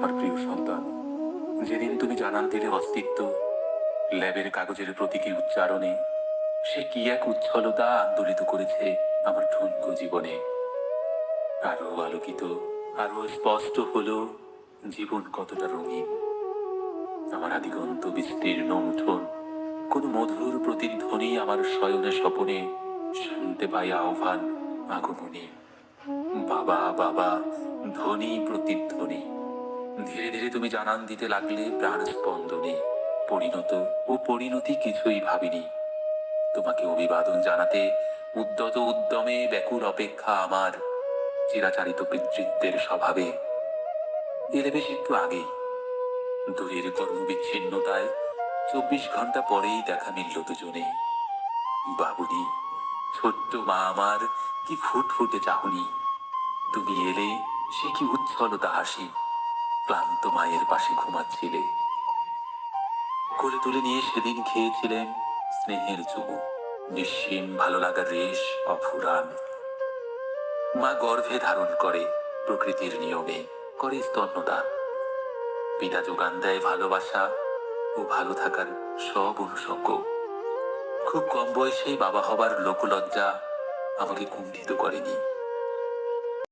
আমার প্রিয় সন্তান, যেদিন তুমি জানান দিলে অস্তিত্ব, ল্যাবের কাগজের প্রতীকী উচ্চারণে, সে কি এক উচ্ছলতা আন্দোলিত করেছে আমার ঠুনকো জীবনে? আরও আলোকিত, আরও স্পষ্ট হলো জীবন কতটা রঙিন। আমার আদিগন্ত বিস্তীর্ণ উঠোন কোন মধুর প্রতিধ্বনি আমার শয়নে স্বপনে শুনতে পাই আহ্বান আগমনে। বাবা বাবা ধ্বনি প্রতিধ্বনি। তুমি জানান দিতে লাগলে প্রাণ স্পন্দনে পরিণত ও পরিণতি কিছুই ভাবিনি। তোমাকে অভিবাদন জানাতে উদ্যত উদ্যমে ব্যাকুল অপেক্ষা আমার চিরাচারিত পিতৃত্বের স্বভাবে। এলে বেশ একটু আগেই। দূরের কর্মবিচ্ছিন্নতায় চব্বিশ ঘণ্টা পরেই দেখা মিলল দুজনে। বাবুনি, ছোট্ট মা আমার কি ফুটফুটে চাহনি। তুমি এলে সে কি উচ্ছলতা হাসি। ক্লান্ত মায়ের পাশে ঘুমাচ্ছিলে। কোলে তুলে নিয়ে সেদিন খেয়েছিলেন স্নেহের চুমু, নিঃসীম ভালো লাগার রেশ অফুরান। মা গর্ভে ধারণ করে প্রকৃতির নিয়মে, করে স্তন্যদান পিতা যোগান দেয় ভালোবাসা ও ভালো থাকার সব অনুষঙ্গ। খুব কম বয়সেই বাবা হবার লোকলজ্জা আমাকে কুণ্ঠিত করেনি।